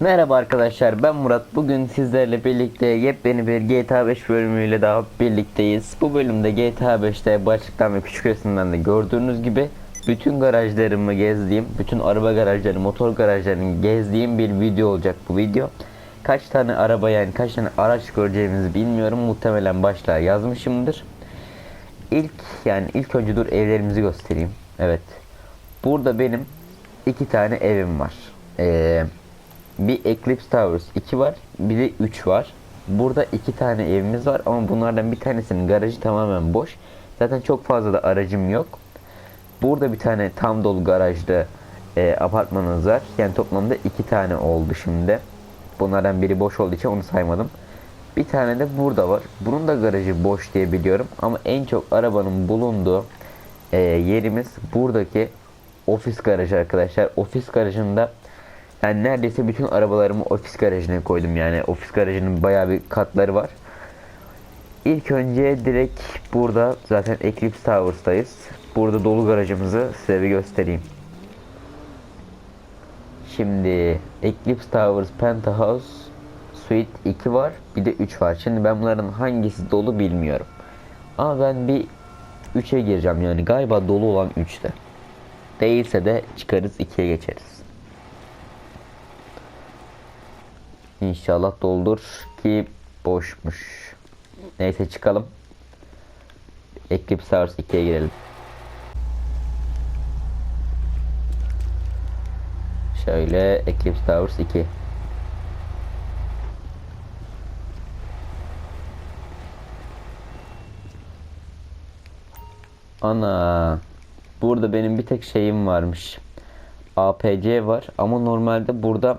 Merhaba arkadaşlar ben Murat. Bugün sizlerle birlikte yepyeni bir GTA 5 bölümüyle daha birlikteyiz. Bu bölümde GTA 5'te başlıktan ve küçük resimden de gördüğünüz gibi bütün garajlarımı gezdiğim, bütün araba garajları, motor garajlarını gezdiğim bir video olacak bu video. Kaç tane araba yani kaç tane araç göreceğimizi bilmiyorum. Muhtemelen başlığa yazmışımdır. İlk yani ilk önce dur evlerimizi göstereyim. Evet. Burada benim iki tane evim var. Ee, bir Eclipse Towers 2 var. Bir de 3 var. Burada iki tane evimiz var ama bunlardan bir tanesinin garajı tamamen boş. Zaten çok fazla da aracım yok. Burada bir tane tam dolu garajda e, apartmanımız var. Yani toplamda iki tane oldu şimdi. Bunlardan biri boş olduğu için onu saymadım. Bir tane de burada var. Bunun da garajı boş diye biliyorum. Ama en çok arabanın bulunduğu e, yerimiz buradaki ofis garajı arkadaşlar. Ofis garajında yani neredeyse bütün arabalarımı ofis garajına koydum yani. Ofis garajının bayağı bir katları var. İlk önce direkt burada zaten Eclipse Towers'tayız. Burada dolu garajımızı size bir göstereyim. Şimdi Eclipse Towers Penthouse Suite 2 var. Bir de 3 var. Şimdi ben bunların hangisi dolu bilmiyorum. Ama ben bir 3'e gireceğim yani. Galiba dolu olan 3'te. Değilse de çıkarız 2'ye geçeriz. İnşallah doldur ki boşmuş. Neyse çıkalım. Eclipse Towers 2'ye girelim. Şöyle Eclipse Towers 2. Ana. Burada benim bir tek şeyim varmış. APC var ama normalde burada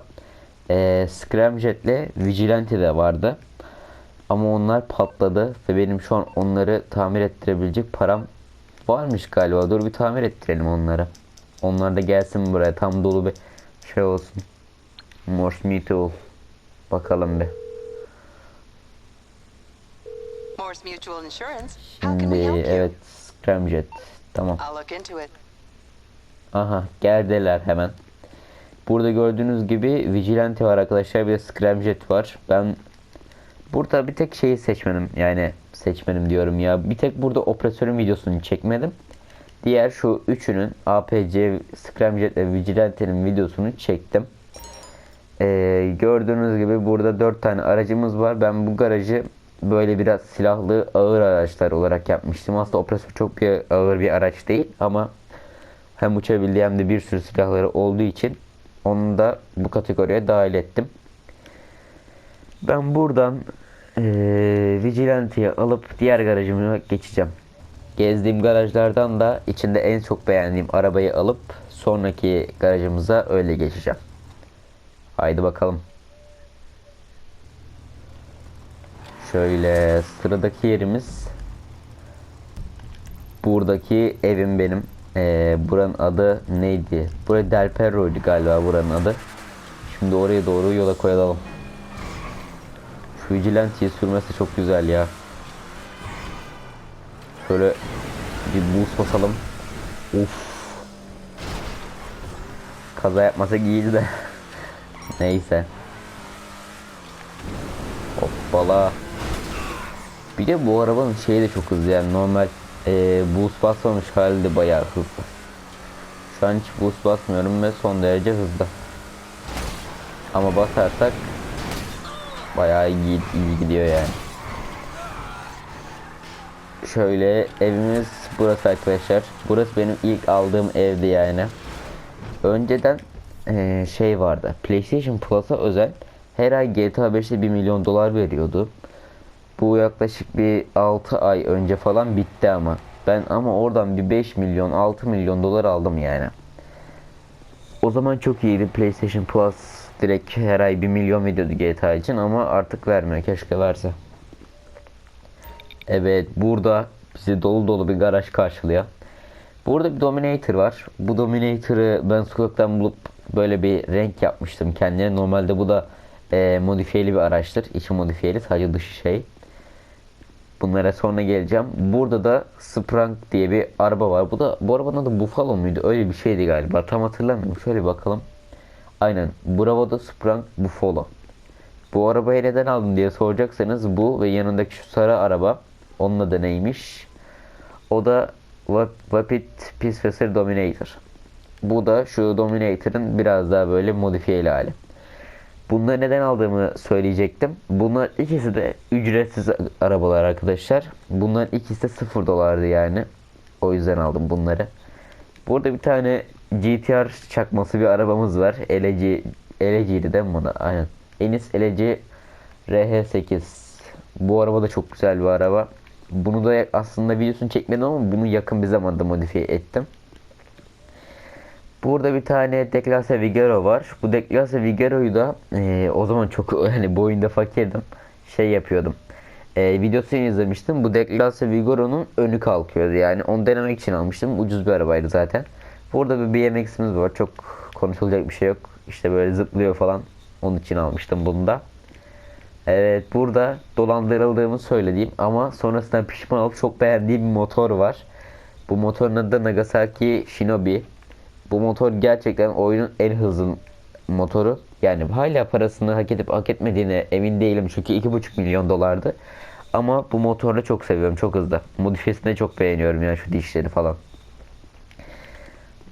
e, Scramjet'le Vigilante de vardı. Ama onlar patladı ve benim şu an onları tamir ettirebilecek param varmış galiba. Dur bir tamir ettirelim onları. Onlar da gelsin buraya tam dolu bir şey olsun. Morse Mutual. Bakalım bir. Şimdi evet Scramjet. Tamam. Aha geldiler hemen. Burada gördüğünüz gibi Vigilante var arkadaşlar bir de Scramjet var. Ben burada bir tek şeyi seçmedim. Yani seçmedim diyorum ya. Bir tek burada operatörün videosunu çekmedim. Diğer şu üçünün APC, Scramjet ve Vigilante'nin videosunu çektim. Ee, gördüğünüz gibi burada 4 tane aracımız var. Ben bu garajı böyle biraz silahlı ağır araçlar olarak yapmıştım. Aslında operatör çok bir ağır bir araç değil ama hem uçabildiği hem de bir sürü silahları olduğu için onu da bu kategoriye dahil ettim. Ben buradan eee Vigilante'yi alıp diğer garajıma geçeceğim. Gezdiğim garajlardan da içinde en çok beğendiğim arabayı alıp sonraki garajımıza öyle geçeceğim. Haydi bakalım. Şöyle sıradaki yerimiz buradaki evim benim. Ee, buranın adı neydi? Burası Del Perro'ydu galiba buranın adı. Şimdi oraya doğru yola koyalım. Şu Vigilante'yi sürmesi çok güzel ya. Şöyle bir boost basalım. Uf. Kaza yapmasak iyiydi de. Neyse. Hoppala. Bir de bu arabanın şeyi de çok hızlı yani normal e, boost basmamış hali de bayağı hızlı. Şu an hiç boost basmıyorum ve son derece hızlı. Ama basarsak bayağı iyi, iyi gidiyor yani. Şöyle evimiz burası arkadaşlar. Burası benim ilk aldığım evdi yani. Önceden eee, şey vardı. PlayStation Plus'a özel her ay GTA 5'te 1 milyon dolar veriyordu. Bu yaklaşık bir 6 ay önce falan bitti ama. Ben ama oradan bir 5 milyon 6 milyon dolar aldım yani. O zaman çok iyiydi PlayStation Plus direkt her ay 1 milyon veriyordu GTA için ama artık vermiyor. Keşke verse. Evet burada bizi dolu dolu bir garaj karşılıyor. Burada bir Dominator var. Bu Dominator'ı ben sokaktan bulup böyle bir renk yapmıştım kendine. Normalde bu da e, modifiyeli bir araçtır. İçi modifiyeli sadece dışı şey. Bunlara sonra geleceğim. Burada da Sprang diye bir araba var. Bu da bu arabanın adı Buffalo muydu? Öyle bir şeydi galiba. Tam hatırlamıyorum. Şöyle bakalım. Aynen. Bravado Sprang Buffalo. Bu arabayı neden aldın diye soracaksanız bu ve yanındaki şu sarı araba onun adı neymiş? O da Vap- Vapid Peaceful Dominator. Bu da şu Dominator'ın biraz daha böyle modifiyeli hali. Bunları neden aldığımı söyleyecektim. Bunlar ikisi de ücretsiz arabalar arkadaşlar. Bunların ikisi de 0 dolardı yani. O yüzden aldım bunları. Burada bir tane GTR çakması bir arabamız var. LG LG'ydi değil mi buna? Aynen. Enis LG RH8. Bu araba da çok güzel bir araba. Bunu da aslında videosunu çekmedim ama bunu yakın bir zamanda modifiye ettim. Burada bir tane Declasse Vigero var. Bu Declasse Vigero'yu da eee, o zaman çok hani bu oyunda fakirdim. Şey yapıyordum. Eee videosunu izlemiştim. Bu Declasse Vigero'nun önü kalkıyordu. Yani onu denemek için almıştım. Ucuz bir arabaydı zaten. Burada bir BMX'imiz var. Çok konuşulacak bir şey yok. İşte böyle zıplıyor falan. Onun için almıştım bunu da. Evet burada dolandırıldığımı söylediğim ama sonrasında pişman olup çok beğendiğim bir motor var. Bu motorun adı Nagasaki Shinobi. Bu motor gerçekten oyunun en hızlı motoru. Yani hala parasını hak edip hak etmediğine emin değilim çünkü 2,5 milyon dolardı. Ama bu motoru çok seviyorum çok hızlı. Modifiyesini çok beğeniyorum yani şu dişleri falan.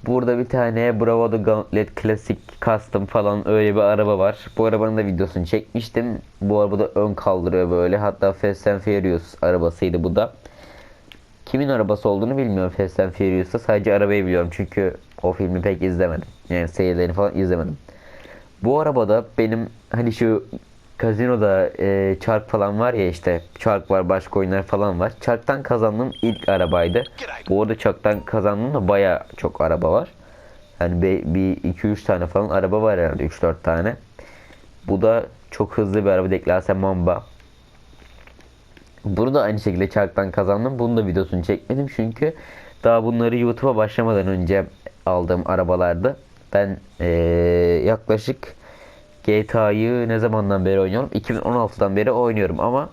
Burada bir tane Bravado Gauntlet Classic Custom falan öyle bir araba var. Bu arabanın da videosunu çekmiştim. Bu araba da ön kaldırıyor böyle. Hatta Fast and Furious arabasıydı bu da. Kimin arabası olduğunu bilmiyorum Fast and Furious'ta. Sadece arabayı biliyorum çünkü o filmi pek izlemedim. Yani seyirlerini falan izlemedim. Bu arabada benim hani şu kazinoda e, çark falan var ya işte çark var başka oyunlar falan var. Çarktan kazandığım ilk arabaydı. Bu arada çarktan kazandığım da baya çok araba var. Yani be- bir 2-3 tane falan araba var herhalde 3-4 tane. Bu da çok hızlı bir araba Declasse Mamba. Bunu da aynı şekilde çarktan kazandım. Bunun da videosunu çekmedim çünkü daha bunları YouTube'a başlamadan önce aldığım arabalardı. Ben eee, yaklaşık GTA'yı ne zamandan beri oynuyorum? 2016'dan beri oynuyorum ama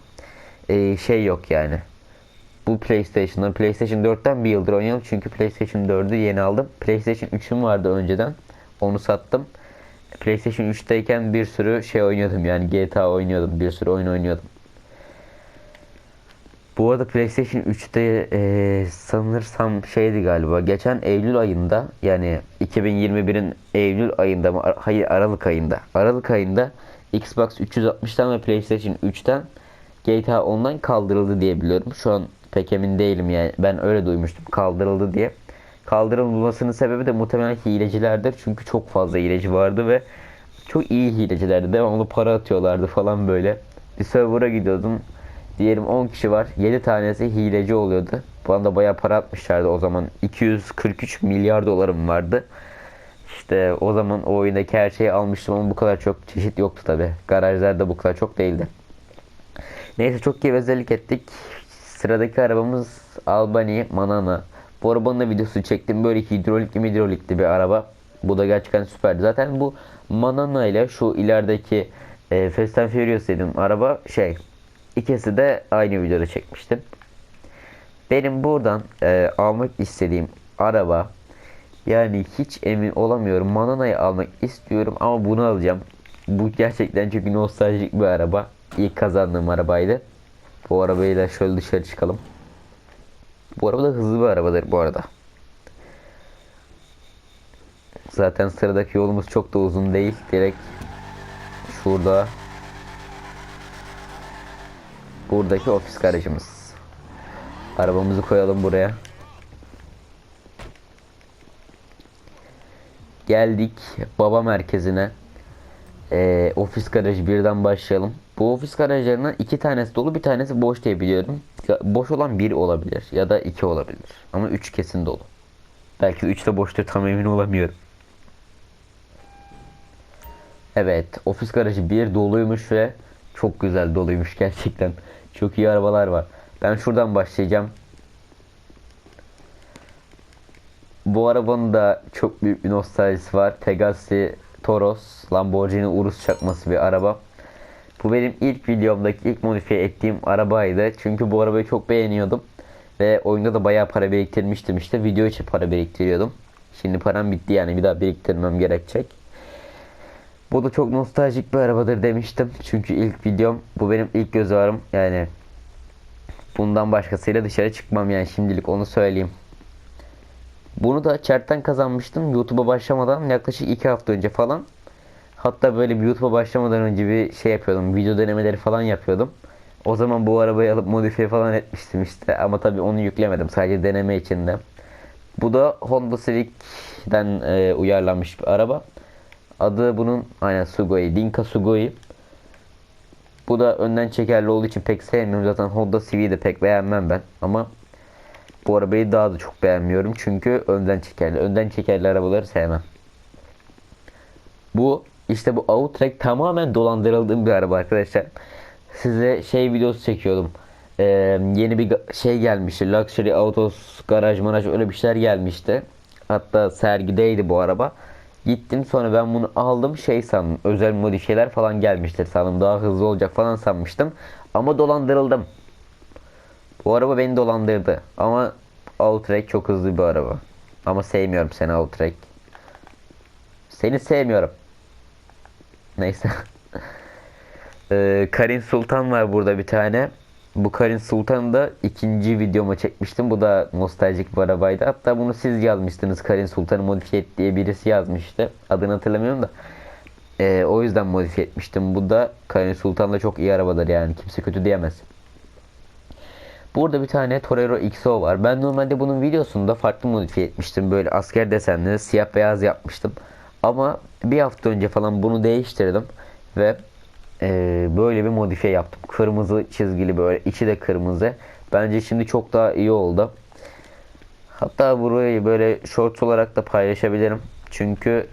eee, şey yok yani. Bu PlayStation'dan PlayStation 4'ten bir yıldır oynuyorum çünkü PlayStation 4'ü yeni aldım. PlayStation 3'üm vardı önceden. Onu sattım. PlayStation 3'teyken bir sürü şey oynuyordum yani GTA oynuyordum. Bir sürü oyun oynuyordum. Bu arada PlayStation 3'te eee, sanırsam şeydi galiba. Geçen Eylül ayında yani 2021'in Eylül ayında mı? Hayır Aralık ayında. Aralık ayında Xbox 360'tan ve PlayStation 3'ten GTA Online kaldırıldı diye biliyorum. Şu an pek emin değilim yani. Ben öyle duymuştum kaldırıldı diye. Kaldırılmasının sebebi de muhtemelen hilecilerdir. Çünkü çok fazla hileci vardı ve çok iyi hilecilerdi. Devamlı para atıyorlardı falan böyle. Bir server'a gidiyordun. Diyelim 10 kişi var. 7 tanesi hileci oluyordu. Bu anda bayağı para atmışlardı o zaman. 243 milyar dolarım vardı. İşte o zaman o oyundaki her şeyi almıştım ama bu kadar çok çeşit yoktu tabi. Garajlarda bu kadar çok değildi. Neyse çok gevezelik ettik. Sıradaki arabamız Albany Manana. Bu arabanın da videosu çektim. Böyle hidrolikli hidrolikli bir araba. Bu da gerçekten süperdi. Zaten bu Manana ile şu ilerideki e, Fast and Furious dediğim araba şey ikisi de aynı videoda çekmiştim. Benim buradan e, almak istediğim araba yani hiç emin olamıyorum. Manana'yı almak istiyorum ama bunu alacağım. Bu gerçekten çünkü nostaljik bir araba. İlk kazandığım arabaydı. Bu arabayla şöyle dışarı çıkalım. Bu araba da hızlı bir arabadır bu arada. Zaten sıradaki yolumuz çok da uzun değil. Direkt şurada buradaki ofis garajımız. Arabamızı koyalım buraya. Geldik baba merkezine. Ee, ofis garajı birden başlayalım. Bu ofis garajlarından iki tanesi dolu bir tanesi boş diye biliyorum. Ya, boş olan bir olabilir ya da iki olabilir. Ama üç kesin dolu. Belki de üç de boştur tam emin olamıyorum. Evet ofis garajı bir doluymuş ve çok güzel doluymuş gerçekten. Çok iyi arabalar var. Ben şuradan başlayacağım. Bu arabanın da çok büyük bir nostaljisi var. Pegassi Toros Lamborghini Urus çakması bir araba. Bu benim ilk videomdaki ilk modifiye ettiğim arabaydı. Çünkü bu arabayı çok beğeniyordum. Ve oyunda da bayağı para biriktirmiştim işte. Video için para biriktiriyordum. Şimdi param bitti yani bir daha biriktirmem gerekecek. Bu da çok nostaljik bir arabadır demiştim. Çünkü ilk videom bu benim ilk göz ağrım. Yani bundan başkasıyla dışarı çıkmam yani şimdilik onu söyleyeyim. Bunu da chatten kazanmıştım YouTube'a başlamadan yaklaşık 2 hafta önce falan. Hatta böyle bir YouTube'a başlamadan önce bir şey yapıyordum. Video denemeleri falan yapıyordum. O zaman bu arabayı alıp modifiye falan etmiştim işte. Ama tabii onu yüklemedim. Sadece deneme için de. Bu da Honda Civic'den e, uyarlanmış bir araba. Adı bunun aynen Sugoi. Dinka Sugoi. Bu da önden çekerli olduğu için pek sevmiyorum. Zaten Honda Civic'i de pek beğenmem ben. Ama bu arabayı daha da çok beğenmiyorum. Çünkü önden çekerli. Önden çekerli arabaları sevmem. Bu işte bu Outrek tamamen dolandırıldığım bir araba arkadaşlar. Size şey videosu çekiyordum. Ee, yeni bir şey gelmişti. Luxury Autos garaj maraj öyle bir şeyler gelmişti. Hatta sergideydi bu araba. Gittim sonra ben bunu aldım şey sandım. Özel modifiyeler falan gelmiştir sandım. Daha hızlı olacak falan sanmıştım. Ama dolandırıldım. Bu araba beni dolandırdı. Ama Outrek çok hızlı bir araba. Ama sevmiyorum seni Outrek. Seni sevmiyorum. Neyse. Ee, Karin Sultan var burada bir tane. Bu Karin Sultan'ı da ikinci videoma çekmiştim. Bu da nostaljik bir arabaydı. Hatta bunu siz yazmıştınız. Karin Sultan'ı modifiye et diye birisi yazmıştı. Adını hatırlamıyorum da. Ee, o yüzden modifiye etmiştim. Bu da Karin Sultan da çok iyi arabadır yani. Kimse kötü diyemez. Burada bir tane Torero XO var. Ben normalde bunun videosunda farklı modifiye etmiştim. Böyle asker desenli siyah beyaz yapmıştım. Ama bir hafta önce falan bunu değiştirdim. Ve eee, böyle bir modifiye yaptım. Kırmızı çizgili böyle. içi de kırmızı. Bence şimdi çok daha iyi oldu. Hatta burayı böyle shorts olarak da paylaşabilirim. Çünkü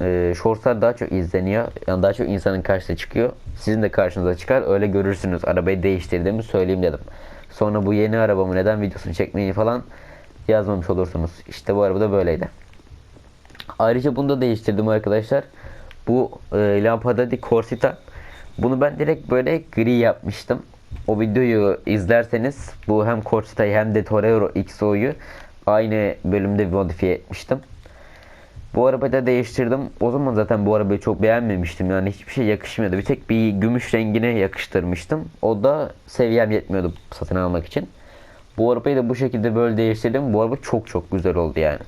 e, shortslar daha çok izleniyor. Yani daha çok insanın karşısına çıkıyor. Sizin de karşınıza çıkar. Öyle görürsünüz. Arabayı değiştirdiğimi söyleyeyim dedim. Sonra bu yeni arabamı neden videosunu çekmeyi falan yazmamış olursunuz. İşte bu araba da böyleydi. Ayrıca bunu da değiştirdim arkadaşlar. Bu e, Lampada di Corsita. Bunu ben direkt böyle gri yapmıştım. O videoyu izlerseniz bu hem Corsita'yı hem de Torero XO'yu aynı bölümde modifiye etmiştim. Bu arabayı da değiştirdim. O zaman zaten bu arabayı çok beğenmemiştim. Yani hiçbir şey yakışmıyordu. Bir tek bir gümüş rengine yakıştırmıştım. O da seviyem yetmiyordu satın almak için. Bu arabayı da bu şekilde böyle değiştirdim. Bu araba çok çok güzel oldu yani.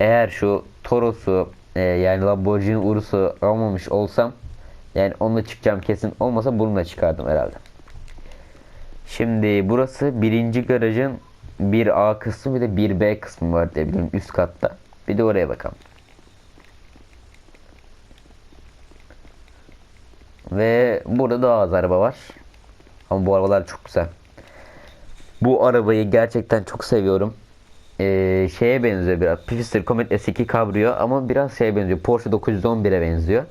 Eğer şu Toros'u e, yani Lamborghini Urus'u almamış olsam yani onunla çıkacağım kesin. Olmasa bununla çıkardım herhalde. Şimdi burası birinci garajın bir A kısmı bir de bir B kısmı var diye biliyorum üst katta. Bir de oraya bakalım. Ve burada daha az araba var. Ama bu arabalar çok güzel. Bu arabayı gerçekten çok seviyorum. Ee, şeye benziyor biraz. Pifister Comet S2 Cabrio ama biraz şeye benziyor. Porsche 911'e benziyor.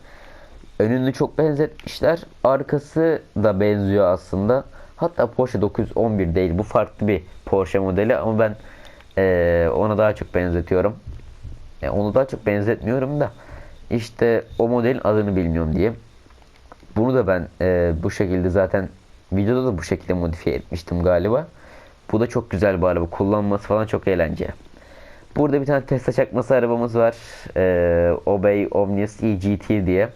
Önünü çok benzetmişler. Arkası da benziyor aslında. Hatta Porsche 911 değil. Bu farklı bir Porsche modeli ama ben ee, ona daha çok benzetiyorum. Yani onu daha çok benzetmiyorum da işte o modelin adını bilmiyorum diye. Bunu da ben e, bu şekilde zaten videoda da bu şekilde modifiye etmiştim galiba. Bu da çok güzel bir araba. Kullanması falan çok eğlenceli. Burada bir tane Tesla çakması arabamız var. E, Obey Omnius EGT diye.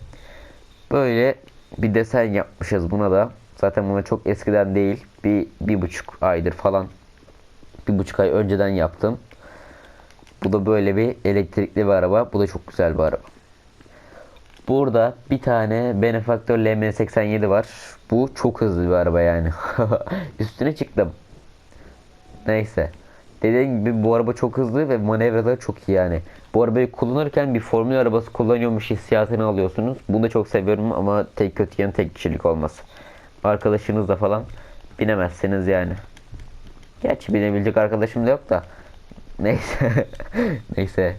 Böyle bir desen yapmışız buna da. Zaten buna çok eskiden değil. Bir, bir buçuk aydır falan. Bir buçuk ay önceden yaptım. Bu da böyle bir elektrikli bir araba. Bu da çok güzel bir araba. Burada bir tane Benefactor LM87 var. Bu çok hızlı bir araba yani. Üstüne çıktım. Neyse. Dediğim gibi bu araba çok hızlı ve manevraları çok iyi yani. Bu arabayı kullanırken bir formül arabası kullanıyormuş hissiyatını alıyorsunuz. Bunu da çok seviyorum ama tek kötü yanı tek kişilik olması. Arkadaşınızla falan binemezsiniz yani. Gerçi binebilecek arkadaşım da yok da. Neyse. Neyse.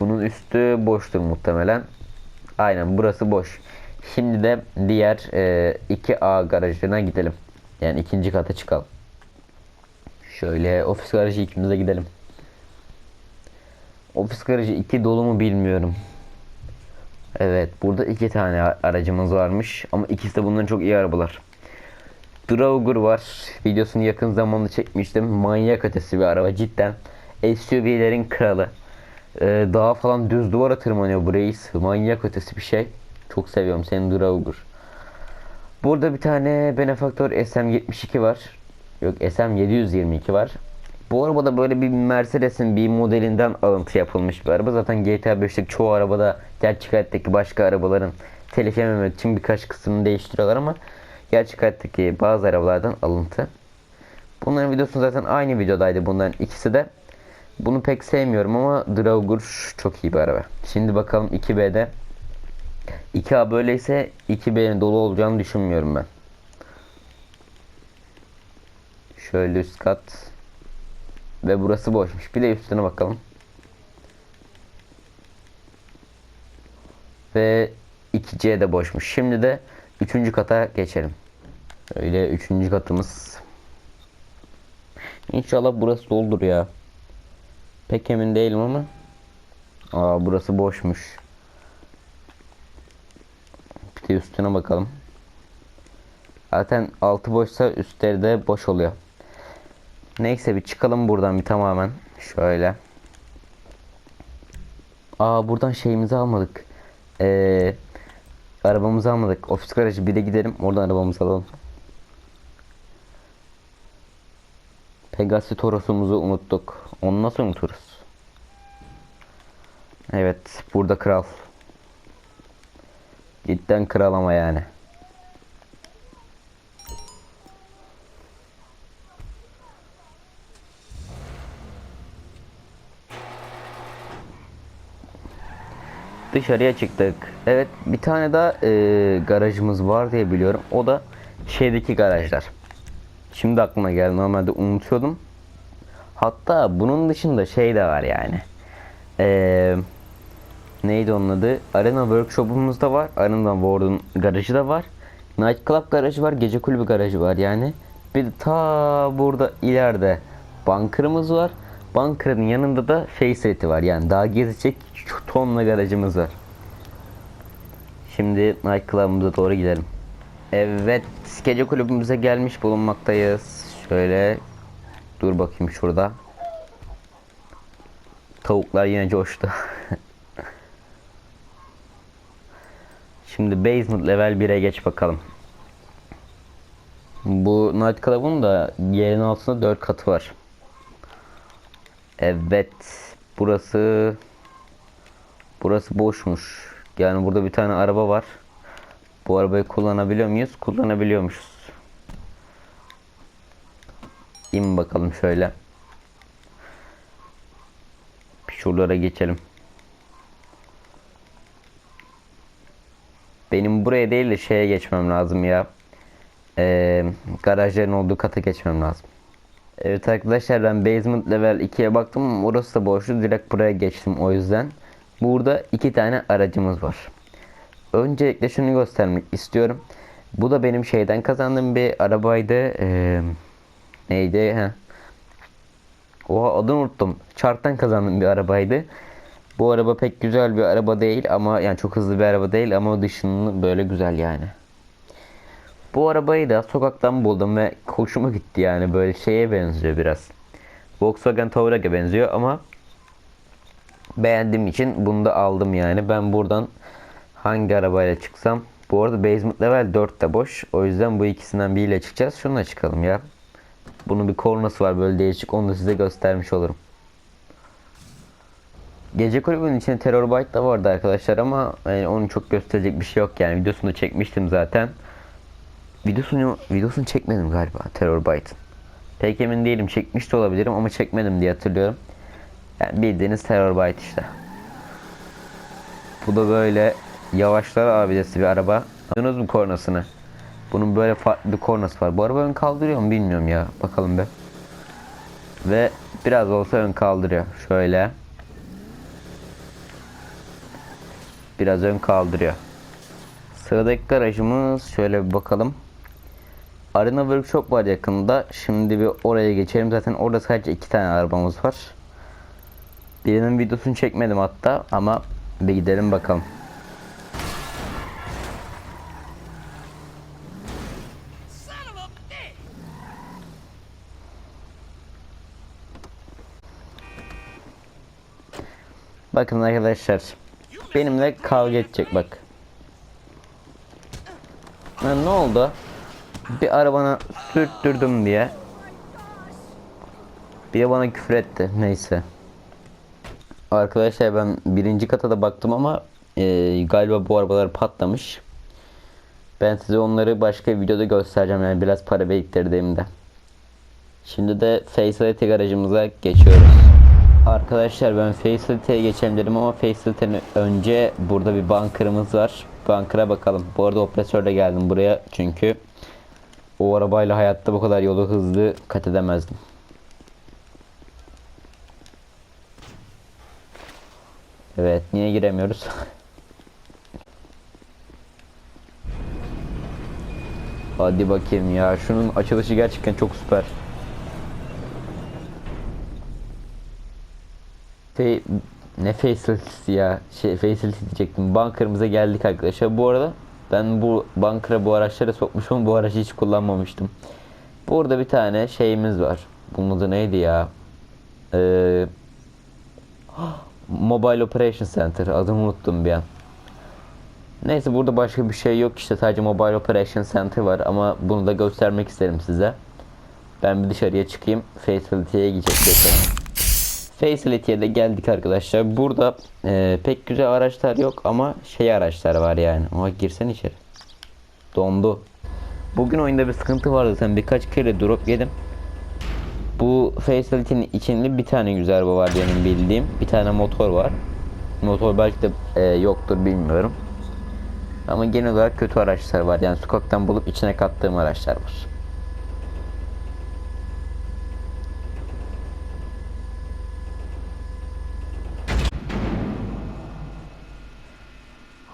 Bunun üstü boştur muhtemelen. Aynen burası boş. Şimdi de diğer e, 2A garajına gidelim. Yani ikinci kata çıkalım. Şöyle ofis garajı ikimize gidelim. Ofis garajı 2 dolu mu bilmiyorum. Evet burada iki tane aracımız varmış. Ama ikisi de bunların çok iyi arabalar. Draugur var. Videosunu yakın zamanda çekmiştim. Manyak ötesi bir araba cidden. SUV'lerin kralı. Ee, dağa falan düz duvara tırmanıyor bu reis. Manyak ötesi bir şey. Çok seviyorum seni Draugur. Burada bir tane Benefaktör SM72 var. Yok SM722 var. Bu arabada böyle bir Mercedes'in bir modelinden alıntı yapılmış bir araba. Zaten GTA 5'teki çoğu arabada gerçek hayattaki başka arabaların telif yememek için birkaç kısmını değiştiriyorlar ama gerçek hayattaki bazı arabalardan alıntı. Bunların videosu zaten aynı videodaydı bunların ikisi de. Bunu pek sevmiyorum ama Draugur çok iyi bir araba. Şimdi bakalım 2B'de 2A böyleyse 2B'nin dolu olacağını düşünmüyorum ben. Şöyle üst kat. Ve burası boşmuş. Bir de üstüne bakalım. Ve 2C de boşmuş. Şimdi de 3. kata geçelim. Öyle 3. katımız. İnşallah burası doldur ya. Pek emin değilim ama. Aa burası boşmuş. Bir de üstüne bakalım. Zaten altı boşsa üstleri de boş oluyor. Neyse bir çıkalım buradan bir tamamen. Şöyle. Aa buradan şeyimizi almadık. Ee, arabamızı almadık. Ofis garajı bir de gidelim. Oradan arabamızı alalım. Pegasi Toros'umuzu unuttuk. Onu nasıl unuturuz? Evet. Burada kral. Cidden kral ama yani. Dışarıya çıktık. Evet bir tane daha e, garajımız var diye biliyorum. O da şeydeki garajlar. Şimdi aklıma geldi. Normalde unutuyordum. Hatta bunun dışında şey de var yani. Eee neydi onun adı? Arena Workshop'umuz da var. Arena World'un garajı da var. Night Club garajı var. Gece kulübü garajı var yani. Bir de ta burada ileride bunkerımız var. Bunker'ın yanında da Face var. Yani daha gezecek tonla garajımız var. Şimdi Night Club'ımıza doğru gidelim. Evet, gece kulübümüze gelmiş bulunmaktayız. Şöyle dur bakayım şurada. Tavuklar yine coştu. Şimdi basement level 1'e geç bakalım. Bu Night Club'un da yerin altında 4 katı var. Evet. Burası Burası boşmuş. Yani burada bir tane araba var. Bu arabayı kullanabiliyor muyuz? Kullanabiliyormuşuz. İn bakalım şöyle. Şuralara geçelim. Benim buraya değil de şeye geçmem lazım ya. Ee, garajların olduğu kata geçmem lazım. Evet arkadaşlar ben basement level 2'ye baktım orası da boştu. Direkt buraya geçtim o yüzden. Burada iki tane aracımız var. Öncelikle şunu göstermek istiyorum. Bu da benim şeyden kazandığım bir arabaydı. Ee, neydi? Ha. Oha adını unuttum. Çarktan kazandığım bir arabaydı. Bu araba pek güzel bir araba değil ama yani çok hızlı bir araba değil ama dışının böyle güzel yani. Bu arabayı da sokaktan buldum ve hoşuma gitti yani böyle şeye benziyor biraz. Volkswagen Touareg'e benziyor ama beğendiğim için bunu da aldım yani. Ben buradan hangi arabayla çıksam bu arada basement level 4 de boş. O yüzden bu ikisinden biriyle çıkacağız. Şununla çıkalım ya. Bunun bir kornası var böyle değişik. Onu da size göstermiş olurum. Gece kulübünün içinde Terror Byte da vardı arkadaşlar ama yani onu çok gösterecek bir şey yok yani. Videosunu çekmiştim zaten. Videosunu videosunu çekmedim galiba Terror Byte'ın. Pek emin değilim. Çekmiş de olabilirim ama çekmedim diye hatırlıyorum. Yani bildiğiniz Terror Byte işte. Bu da böyle yavaşlar abidesi bir araba. Anladınız mı kornasını? Bunun böyle farklı bir kornası var. Bu araba ön kaldırıyor mu bilmiyorum ya. Bakalım be. Ve biraz olsa ön kaldırıyor. Şöyle. Biraz ön kaldırıyor. Sıradaki garajımız şöyle bir bakalım. Arena Workshop var yakında. Şimdi bir oraya geçelim. Zaten orada sadece iki tane arabamız var. Birinin videosunu çekmedim hatta ama bir gidelim bakalım. Bakın arkadaşlar. Benimle kavga edecek bak. Ha, ne oldu? Bir arabana sürttürdüm diye. Bir de bana küfür etti. Neyse. Arkadaşlar ben birinci kata da baktım ama e, galiba bu arabalar patlamış. Ben size onları başka bir videoda göstereceğim yani biraz para biriktirdiğimde. Şimdi de Facility garajımıza geçiyoruz. Arkadaşlar ben Facility'ye geçelim dedim ama Facility'nin önce burada bir bunkerımız var. Bunker'a bakalım. Bu arada operatörle geldim buraya çünkü o arabayla hayatta bu kadar yolu hızlı kat edemezdim. Evet niye giremiyoruz? Hadi bakayım ya şunun açılışı gerçekten çok süper. Fe ne facility'si ya şey facility diyecektim bunkerımıza geldik arkadaşlar bu arada ben bu bunkera bu araçları sokmuşum bu aracı hiç kullanmamıştım. Burada bir tane şeyimiz var. Bunun adı neydi ya? Ee, Mobile Operation Center. Adını unuttum bir an. Neyse burada başka bir şey yok işte. Sadece Mobile Operation Center var ama bunu da göstermek isterim size. Ben bir dışarıya çıkayım. Facility'ye gidecek Facility'ye de geldik arkadaşlar. Burada e, pek güzel araçlar yok ama şey araçlar var yani. Ama girsen içeri. Dondu. Bugün oyunda bir sıkıntı vardı. Sen birkaç kere drop yedim. Bu Facility'nin içinde bir tane güzel araba var benim bildiğim. Bir tane motor var. Motor belki de e, yoktur bilmiyorum. Ama genel olarak kötü araçlar var. Yani sokaktan bulup içine kattığım araçlar var.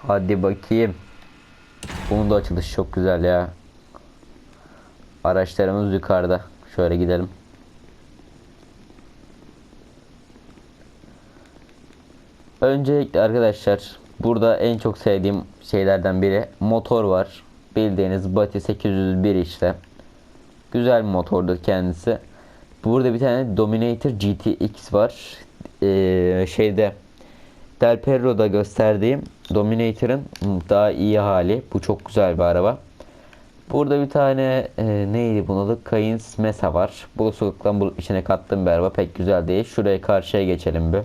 Hadi bakayım. Bunun da açılışı çok güzel ya. Araçlarımız yukarıda. Şöyle gidelim. Öncelikle arkadaşlar burada en çok sevdiğim şeylerden biri motor var. Bildiğiniz Bati 801 işte. Güzel bir motordur kendisi. Burada bir tane Dominator GTX var. Ee, şeyde Del Perro'da gösterdiğim Dominator'ın daha iyi hali. Bu çok güzel bir araba. Burada bir tane e, neydi bunun adı? Cayenne Mesa var. Bu sokaktan bulup içine kattığım bir araba. Pek güzel değil. Şuraya karşıya geçelim bir.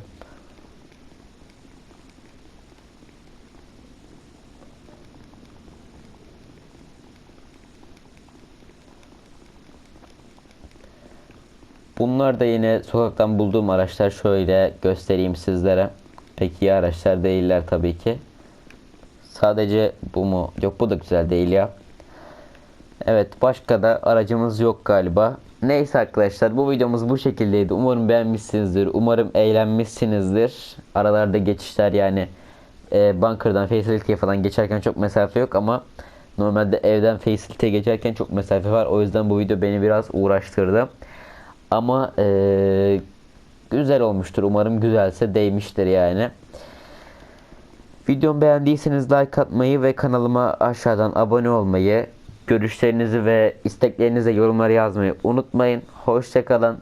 Bunlar da yine sokaktan bulduğum araçlar. Şöyle göstereyim sizlere. Pek iyi araçlar değiller tabii ki. Sadece bu mu? Yok bu da güzel değil ya. Evet başka da aracımız yok galiba. Neyse arkadaşlar bu videomuz bu şekildeydi. Umarım beğenmişsinizdir. Umarım eğlenmişsinizdir. Aralarda geçişler yani e, bunker'dan Facility'ye falan geçerken çok mesafe yok ama normalde evden Facility'ye geçerken çok mesafe var. O yüzden bu video beni biraz uğraştırdı. Ama e, güzel olmuştur. Umarım güzelse değmiştir yani. Videomu beğendiyseniz like atmayı ve kanalıma aşağıdan abone olmayı, görüşlerinizi ve isteklerinizi yorumlara yazmayı unutmayın. Hoşçakalın.